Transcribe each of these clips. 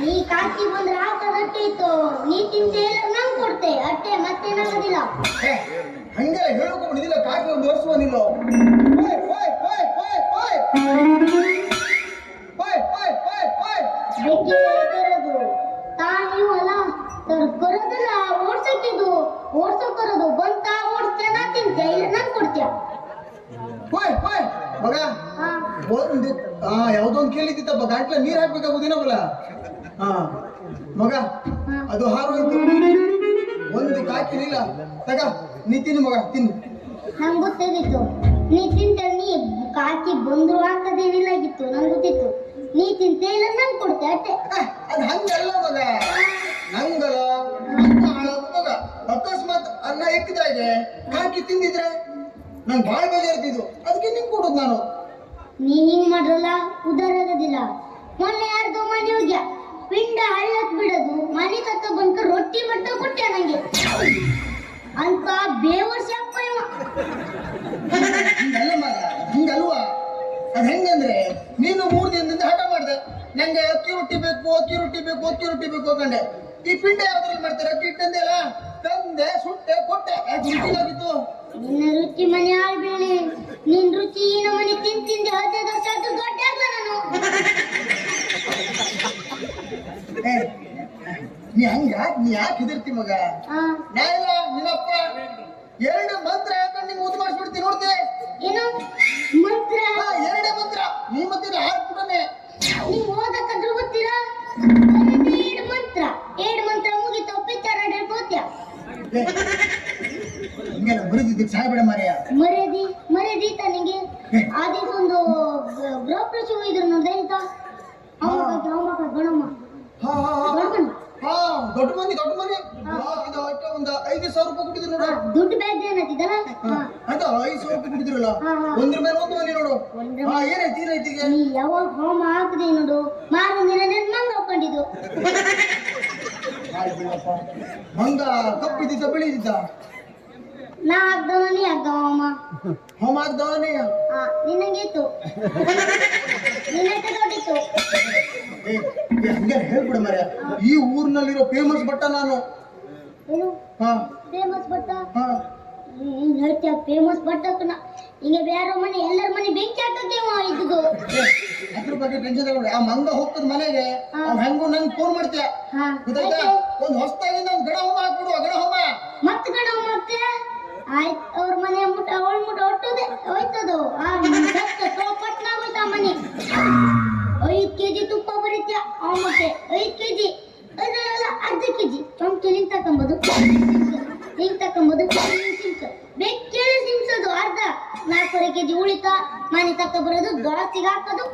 ನೀ ಕಾಕಿ ಬಂದ್ರೆ ಆತದ ಅಟ್ಟೆ ಇತ್ತು. ನೀ ತಿಂದೆ ಇಲ್ಲ ನಂಗ್ ಕೊಡ್ತೆ. ಅಟ್ಟೆ ಮತ್ತೆ ನಾಗೋದಿಲ್ಲ. ಹಂಗೆಲ್ಲ ಹೇಳೋಕೆ ಬಂದಿಲ್ಲ. ಕಾಕಿ ಒಂದು ವರ್ಷ ಬಂದಿಲ್ಲ. ಒಂದು ಗಾಂಟ್ಲ ನೀರ್ ಹಾಕ್ಬೇಕಾಗುದಿನವಲ್ಲ ಹಾ. ಮಗ. ಅದು ಹಾರು ಒಂದು ಕಾಕಿನಿಲ್ಲ ತಗ ನೀ ತಿನ್ನು ಮಗ ತಿನ್ನು. ನಂಗೆ ಗೊತ್ತಿತ್ತು ನೀ ತಿಂತ ನೀ ಕಾಕಿ ಬಂದ್ರು ಹಾಕದೇನಿಲ್ಲಾಗಿತ್ತು ನಂಗೆ ಗೊತ್ತಿತ್ತು. ನೀ ತಿಂತೇ ಇಲ್ಲ ನಂಗೆ ಕೊಡ್ತೆ ಅಟ್ಟೆ. ಅದು ಹಂಗಲ್ಲ ಮಗ. ನಂಗಲ್ಲ ಮಗ ಅಕಸ್ಮಾತ್ ಅನ್ನ ಎಕ್ಕಿದಾಗೆ ಕಾಕಿ ತಿಂದಿದ್ರೆ ನಂಗೆ ಭಾಳ ಬೇಜಾರ್ತಿದ್ದು ಅದಕ್ಕೆ ನಿಂಗೆ ಕೊಡುದು ನಾನು. ನೀ ಹಿಂಗ್ ಮಾಡ್ರಲ್ಲ? ಉದಾರ ಆಗೋದಿಲ್ಲ. ಮೊನ್ನೆ ಯಾರ್ದೋ ಮನೆ ಹೋಗ್ಯ ಪಿಂಡ ಹಳ್ಳಕ್ ಬಿಡೋದು ಮನೆ ತಕ್ಕ ಬಂದು ರೊಟ್ಟಿ ಮಟ್ಟ ಕೊಟ್ಟೆ ನಂಗೆ. ಅಂತ ಬೇವರ್ಸಿ ಅಪ್ಪ ಇವ. ಹಿಂಗಲ್ಲ ಮಗ ಹಿಂಗಲ್ವಾ? ಅದ್ ಹೆಂಗಂದ್ರೆ ನೀನು ಮೂರ್ ದಿನದಿಂದ ಹಠ ಮಾಡ್ದೆ. ನಂಗೆ ಅಕ್ಕಿ ರೊಟ್ಟಿ ಬೇಕು ಅಕ್ಕಿ ರೊಟ್ಟಿ ಬೇಕು ಅಕ್ಕಿ ರೊಟ್ಟಿ ಬೇಕು ಕಂಡೆ ಈ ಪಿಂಡ ಯಾವ್ದ್ರಲ್ಲಿ ಮಾಡ್ತಾರೆ? ಅಕ್ಕಿ ಇಟ್ಟಂದೆ ಅಲ್ಲ? ತಂದೆ ಸುಟ್ಟೆ ಕೊಟ್ಟೆ. ಅದು ರುಚಿಲಾಗಿತ್ತು ನಿನ್ನ ರುಚಿ ಮನೆ ಹಾಳು ಬೀಳಿ. ನಿನ್ ರುಚಿ ಹದಿನೈದು ವರ್ಷ ಆದ್ರೂ ದೊಡ್ಡ ಆಗ್ಲ ನಾನು ಏ, ನೀ ಹಂಗ? ನೀ ಯಾಕೆ ಹೆದರ್ತಿ ಮಗ? ಹಾ ನಾ ಇಲ್ಲ ನಿನ್ನಪ್ಪ. ಎರಡು ಮಂತ್ರ ಹಾಕೊಂಡು ನಿಂಗೆ ಮುದ್ದು ಮಾಡಿಸ್ಬಿಡ್ತೀನಿ ನೋಡ್ತೆ? ಏನು? ಮಂತ್ರ? ಹಾ ಎರಡೇ ಮಂತ್ರ. ನೀ ಮತ್ತೆ ಆರು ಕೂಡನೆ ನೀವು ಓದಕ್ಕಾದ್ರೂ ಗೊತ್ತೀರಾ? ಏಡ್ ಮಂತ್ರ. ಏಡ್ ಮಂತ್ರ ಮುಗಿತು ಪಿಕ್ಚರ್ ಹೇಳ್ಬೋದ್ಯಾ ಏ, ಹಿಂಗೆಲ್ಲ ಬರೆದಿದ್ದಕ್ಕೆ ಸಾಯ್ಬೇಡ ಮಾರ್ಯ. ಮರದಿ ಮರ್ಯಾದಿ ನಿಂಗೆ? ಆದಿಸ್ ಗೃಹ ಇದ್ರು ನೋಡ್ದೆ ಅಂತ ಗಣಮ್ಮ ಹಾ. ಹಾ ಹಾ ದೊಡ್ಡ ದೊಡ್ಡ ಇದು ಒಂದು ಐದು ಸಾವಿರ ರೂಪಾಯಿ ಕೊಟ್ಟಿದ್ರು ನೋಡು. ದುಡ್ಡು ಬ್ಯಾಗ್ ಏನತ್ತಿದಲ್ಲ ಅದು ಐದು ಸಾವಿರ ರೂಪಾಯಿ ಕೊಟ್ಟಿದ್ರಲ್ಲ. ಒಂದ್ರ ಮೇಲೆ ಒಂದು ಮನೆ ನೋಡು. ಹಾ ಏನೈತಿ ಈಗ ನೀ ಯಾವಾಗ ಹೋಮ ಹಾಕದೆ ನೋಡು. ಮಾರೊಂದಿನ ನೆನ್ ಮಂಗ ಹಾಕೊಂಡಿದ್ದು. ಮಂಗ ಕಪ್ಪಿದ್ದಿದ್ದ ಬೆಳಿದಿದ್ದ. ನಾ ಆಗ್ದವ ನೀ ಆಗ್ದವ ಅಮ್ಮ ಹೋಮ ಆಗ್ದವನೇ ಆ, ನಿನ್ನಂಗಿತ್ತು ನಿನ್ನಕ್ಕೆ ದೊಡ್ಡಿತ್ತು ಹಂಗೆ ಹೇಳ್ಬಿಡ ಮರ ಈ ಊರ್ನಲ್ಲಿರೋ ಫೇಮಸ್ ಬಟ್ಟ ನಾನು. ಏನು? ಹಾ. ಫೇಮಸ್ ಬಟ್ಟ ಹಾ. ಹ್ಮ್ ಹೇಳ್ತೀಯ ಫೇಮಸ್ ಬಟ್ಟಕ್ಕನ ಹಿಂಗೆ ಬೇರೆ ಮನೆ ಎಲ್ಲರ ಮನೆ ಬೆಂಕಿ ಹಾಕಕ್ಕೆ ಇದ್ದು ಅದ್ರ ಬಗ್ಗೆ ಟೆನ್ಷನ್ ತಗೊಂಡ್ರೆ ಆ ಮಂಗ ಹೋಗ್ತದ ಮನೆಗೆ. ಅವ್ ಹೆಂಗು ನಂಗೆ ಫೋನ್ ಮಾಡ್ತೀಯ ಹಾ. ಗೊತ್ತಾಯ್ತಾ? ಒಂದ್ ಹೊಸ್ತಾಗಿ ನನ್ ಗಣ ಹೋಮ ಹಾಕ್ಬಿಡು ಗಡ ಹೋಮ. ಮತ್ ಗಣ ಮತ್ತೆ ಆಯ್ತು, ಅವ್ರ ಮನೆ ಮುಟ್ಟ, ಅವಳ ಮುಟ್ಟ ಒಟ್ಟದೆ ಹೋಯ್ತದು. ಆ ಹೋಯ್ತ ಆ ಮನೆ. ಐದ್ ಕೆಜಿ ತುಪ್ಪ ಬರೀತ್ಯ ಮತ್ತೆ ಐದ್ ಕೆಜಿ. ಅರ್ಧ ಕೆಜಿ. ಚೊಂಕೆ ಲಿಂಕ್ ತಕೊಂಬೋದು ಲಿಂಕ್ ತಕೊಂಬೋದು ಕೇಳಿ ಬೆಕ್ಕೇಳಿ ಸಿಂಚೋದು ಅರ್ಧ. ನಾಲ್ಕೂವರೆ ಕೆಜಿ ಉಳಿತ. ಮನೆ ತಕ್ಕ ಬರೋದು ದೋಸ್ತಿಗೆ ಹಾಕೋದು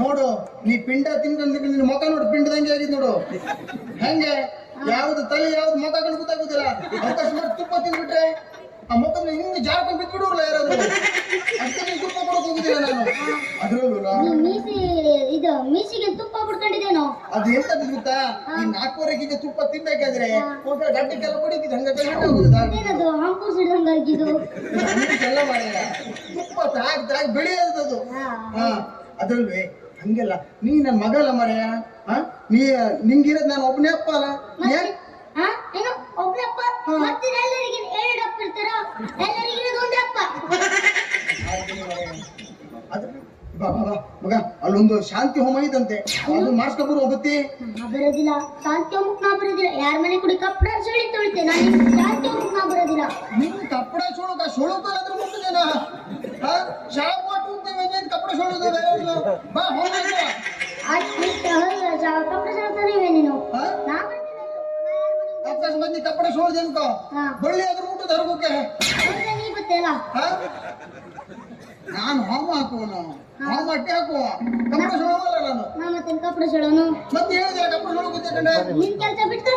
ನೋಡು ನೀ ಪಿಂಡ ತಿನ್ಕೊಂಡು ನಿನ್ನ ಮುಖ ನೋಡು ಪಿಂಡದಂಗೆ ಆಗಿದ್ ನೋಡು. ಹೆಂಗೆ? ಯಾವ್ದು ತಲೆ ಯಾವ್ದು ಮುಖ ಕಂಡು ಗೊತ್ತಾಗುದಿಲ್ಲ. ಅಕಸ್ಮಾತ್ ತುಪ್ಪ ತಿಂದ್ಬಿಟ್ರೆ ಆ ಮುಖ ಹಿಂಗೆ ಜಾರ್ಕೊಂಡು ಬಿಟ್ಬಿಡೋಲ್ಲ ಯಾರಾದ್ರು. ಅದಕ್ಕೆ ನೀನ್ ತುಪ್ಪ ಕೊಡಕ್ ಹೋಗುದಿಲ್ಲ ನಾನು. ಅದ್ರಲ್ಲೂ ನೀ ಮೀಸಿ ಇದು ಮೀಸಿಗೆ ತುಪ್ಪ ಬಿಡ್ಕೊಂಡಿದ್ದೇನೋ ಅದು ಎಂತದ್ದು ಗೊತ್ತಾ? ಈ ತುಪ್ಪ ತಿನ್ಬೇಕಾದ್ರೆ ಹಂಗ ಏನದು ಎಲ್ಲ ಮಾಡಿಲ್ಲ ತುಪ್ಪ ತಾಗ್ ತಾಗ್ ಬೆಳೆಯೋದು ಅದು. ಹಾ. ಅದ್ರಲ್ವೇ ಹಂಗೆಲ್ಲ ನೀ ನನ್ನ ಮಗಲ್ಲ ಮರೆಯ ನೀ ನಿಂಗಿರೋದ್ ನಾನು ಒಬ್ಬನೇ ಅಪ್ಪ ಅಲ್ಲ? ನೀ ಯಾಕ್- ಹಾ ಏನು? ಮತ್ತೆ ಎಲ್ಲರಿಗೆ ಎರಡು ಅಪ್ಪ ಇರ್ತಾರ? ಎಲ್ಲರಿಗೆ ಒಂದೇ ಅಪ್ಪ. ಅದು ಬಾ ಬಾ ಬಾ ಮಗ ಅಲ್ಲೊಂದು ಶಾಂತಿ ಹೋಮ ಇದಂತೆ ಅದು ಮಾಡಿಸ್ಕೊಬರು ಹೋಗುತ್ತೆ ನಾ ಬರೋದಿಲ್ಲ. ಶಾಂತಿ ಹೋಮಕ್ ನಾ ಬರೋದಿಲ್ಲ. ಯಾರ ಮನೆ ಕುಡಿ ಕಪ್ಪಡ ಸುಳಿ ತೊಳಿತೆ ನಾನು ಶಾಂತಿ ಹೋಮಕ್ ನಾ ಬರೋದಿಲ್ಲ. ನಿನ್ ಕಪ್ಪಡ ಸುಳೋದ ಸೋಳಕ दी कपड़ा छोड़ दे ಬಳ್ಳಿ ಆದ್ರೂ ಊಟ ತರಬೇಕೆ ನಾನು ಹಾಮ ಹಾಕೋಣ ಹಾಮ ಅಟ್ಟೆ ಹಾಕುವ ನಾನು ಮತ್ತೆ ಕಪಡ ಸುಡೋನು ಮತ್ತೆ ಹೇಳಿದೆ ಗೊತ್ತಿಟ್ಟೆ ನಿನ್ ಕೆಲಸ ಬಿಟ್ಟು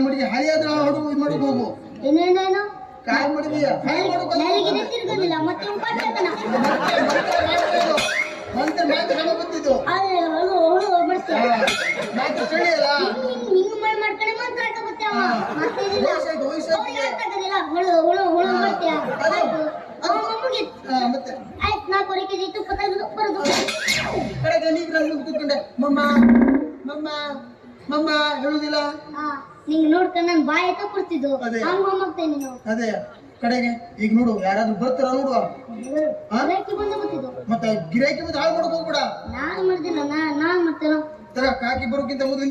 ಮಡಿಗೆ ಹಳಿ ಆದ್ರೆ ಇದು ಮಾಡಿ ಹೋಗು ಇನ್ನೇನೇನು ಕಾಯ ಮಡಿಗೆ ಹಳಿ ಮತ್ತೆ ಮತ್ತೆ ಬಂದಿದ್ದು ಅಯ್ಯೋ ಮಮ್ಮ ಹೇಳುದಿಲ್ಲ? ಹಾ ನಿಂಗೆ ನೋಡ್ಕೊಂಡು ನನ್ ಬಾಯಿ ಎತ್ತ ಕೊಡ್ತಿದ್ದು. ಅದೇ. ಹಂಗ ಹೋಗ್ತೇನೆ ನೀನು ಅದೇ ಕಡೆಗೆ ಈಗ ನೋಡು ಯಾರಾದ್ರೂ ಬರ್ತಾರ ನೋಡುವ? ಗಿರಾಕಿ ಬಂದು ಗೊತ್ತಿದ್ದು ಮತ್ತೆ ಗಿರಾಕಿ ಮತ್ತೆ ಹಾಳು ಮಾಡಕ್ ಹೋಗ್ಬೇಡ. ನಾನು ಮಾಡ್ದಿಲ್ಲ ನಾನ್ ಮಾಡ್ತೇನೋ. ತರ ಕಾಕಿ ಬರೋಕ್ಕಿಂತ ಮೊದಲು